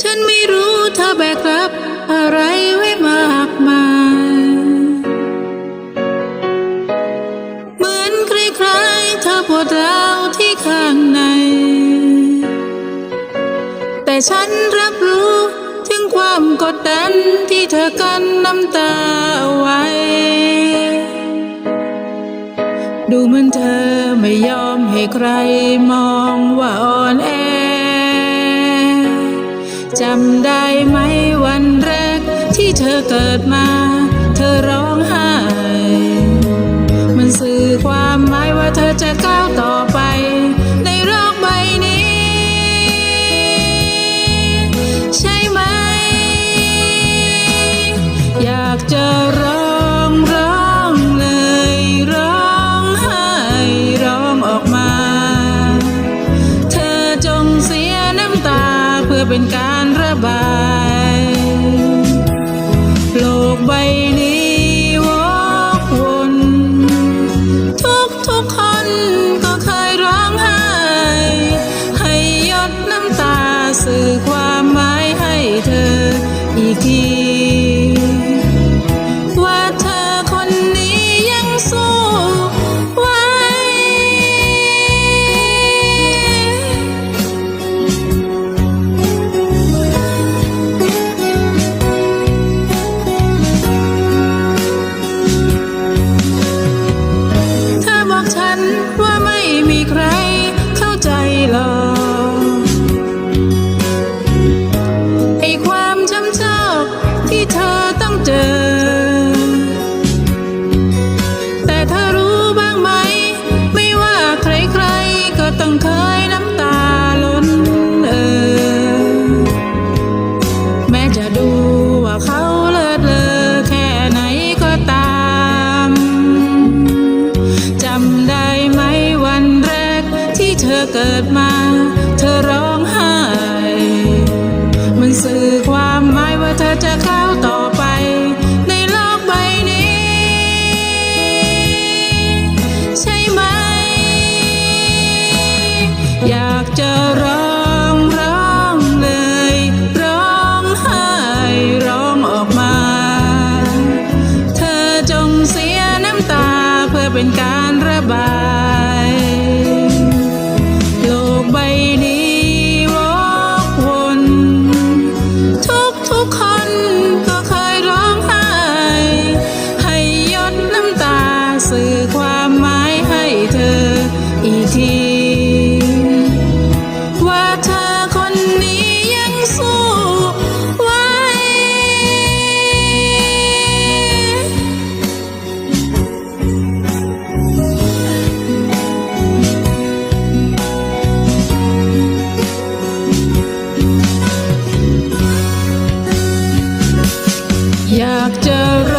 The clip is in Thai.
ฉันไม่รู้เธอแบกรับอะไรไว้มากมาย เหมือนคล้ายๆเธอปวดร้าวที่ข้างใน แต่ฉันรับรู้ถึงความกดดันที่เธอกันน้ำตาเอาไว้ ดูเหมือนเธอไม่ยอมให้ใครมองว่าอ่อนแอ จำได้ไหมวันแรกที่เธอเกิดมา เธอร้องไห้ มันสื่อความหมายว่าเธอจะก้าวต่อไป ในโลกใบนี้ ใช่ไหม อยากจะร้องร้องเลยร้องไห้ร้องออกมา เธอจงเสียน้ำตาเพื่อเป็นการ บายโลกใบนี้วอกวนทุกทุกคนก็เคยร้องไห้ ให้ยดน้ำตาสื่อความหมายให้เธออีกที ต้องเคยน้ำตาล้นเออ แม้จะดูว่าเขาเลิศเลอแค่ไหนก็ตาม จำได้ไหมวันแรกที่เธอเกิดมา เธอร้องไห้ มันสื่อความหมายว่าเธอจะก้าวต่อไปในโลกใบนี้ ใช่ไหม อยากจะรัก Jak de